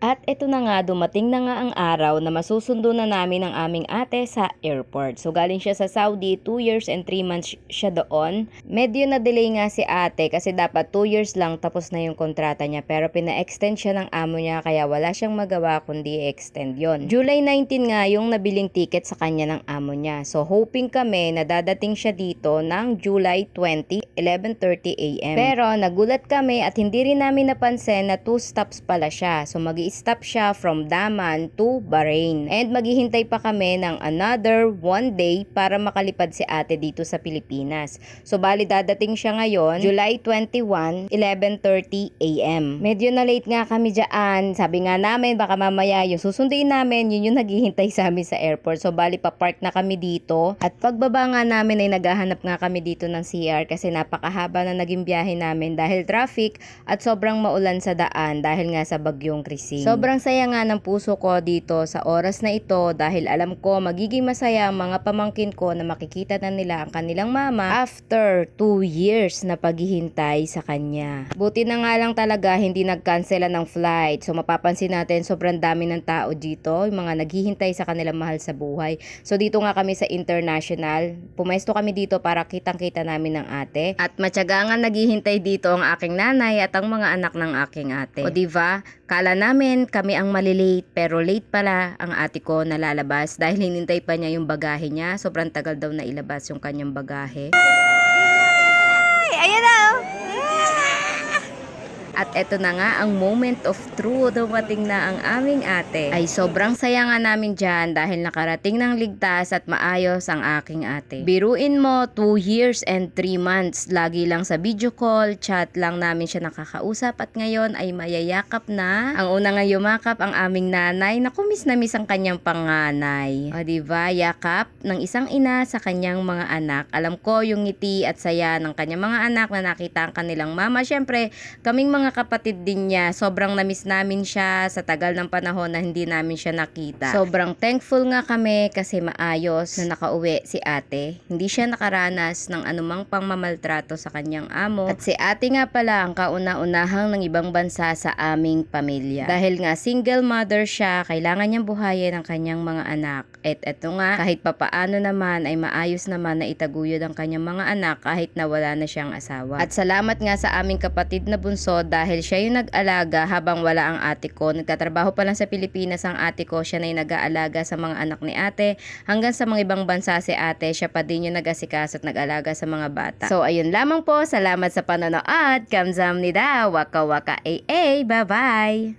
At ito na nga, dumating na nga ang araw na masusundo na namin ang aming ate sa airport. So galing siya sa Saudi, 2 years and 3 months siya doon. Medyo na-delay nga si ate kasi dapat 2 years lang tapos na yung kontrata niya. Pero pina-extend siya ng amo niya kaya wala siyang magawa kundi extend yon. July 19 nga yung nabiling ticket sa kanya ng amo niya. So hoping kami na dadating siya dito ng July 20, 11.30 a.m. Pero nagulat kami at hindi rin namin napansin na 2 stops pala siya. So mag stop siya from Daman to Bahrain. And maghihintay pa kami ng another one day para makalipad si ate dito sa Pilipinas. So bali dadating siya ngayon, July 21, 11.30 a.m. Medyo na late nga kami dyan. Sabi nga namin baka mamaya yung susunduin namin, yun yung naghihintay sa amin sa airport. So bali pa park na kami dito. At pagbaba nga namin ay naghahanap nga kami dito ng CR kasi napakahaba na naging biyahe namin dahil traffic at sobrang maulan sa daan dahil nga sa bagyong Chrissy. Sobrang saya nga ng puso ko dito sa oras na ito dahil alam ko magiging masaya ang mga pamangkin ko na makikita na nila ang kanilang mama after 2 years na paghihintay sa kanya. Buti na nga lang talaga hindi nagkansela ng flight. So mapapansin natin sobrang dami ng tao dito, yung mga naghihintay sa kanilang mahal sa buhay. So dito nga kami sa international, pumesto kami dito para kitang-kita namin ng ate. At matyaga nga naghihintay dito ang aking nanay at ang mga anak ng aking ate. O diva, kala namin kami ang malilate pero late pala ang ate ko na lalabas dahil hinintay pa niya yung bagahe niya. Sobrang tagal daw na ilabas yung kanyang bagahe. Ayan na! At eto na nga ang moment of truth. Dumating na ang aming ate. Ay sobrang saya nga namin dyan dahil nakarating ng ligtas at maayos ang aking ate. Biruin mo, 2 years and 3 months. Lagi lang sa video call, chat lang namin siya nakakausap at ngayon ay mayayakap na. Ang una nga yumakap ang aming nanay na kumis na miss ang kanyang panganay. O diba, yakap ng isang ina sa kanyang mga anak. Alam ko yung ngiti at saya ng kanyang mga anak na nakita ang kanilang mama. Siyempre, kaming mga kapatid din niya, sobrang namiss namin siya sa tagal ng panahon na hindi namin siya nakita. Sobrang thankful nga kami kasi maayos na nakauwi si ate. Hindi siya nakaranas ng anumang pangmamaltrato sa kanyang amo. At si ate nga pala ang kauna-unahang ng ibang bansa sa aming pamilya. Dahil nga single mother siya, kailangan niyang buhayin ang kanyang mga anak. At eto nga, kahit papaano naman ay maayos naman na itaguyod ang kanyang mga anak kahit na wala na siyang asawa. At salamat nga sa aming kapatid na bunso dahil siya yung nag-alaga habang wala ang ate ko. Nagtatrabaho pa lang sa Pilipinas ang ate ko. Siya na yung nag-aalaga sa mga anak ni ate. Hanggang sa mga ibang bansa si ate, siya pa din yung nag-asikas at nag-alaga sa mga bata. So ayun lamang po. Salamat sa panonood. Kamzamnida. Waka waka AA. Bye-bye.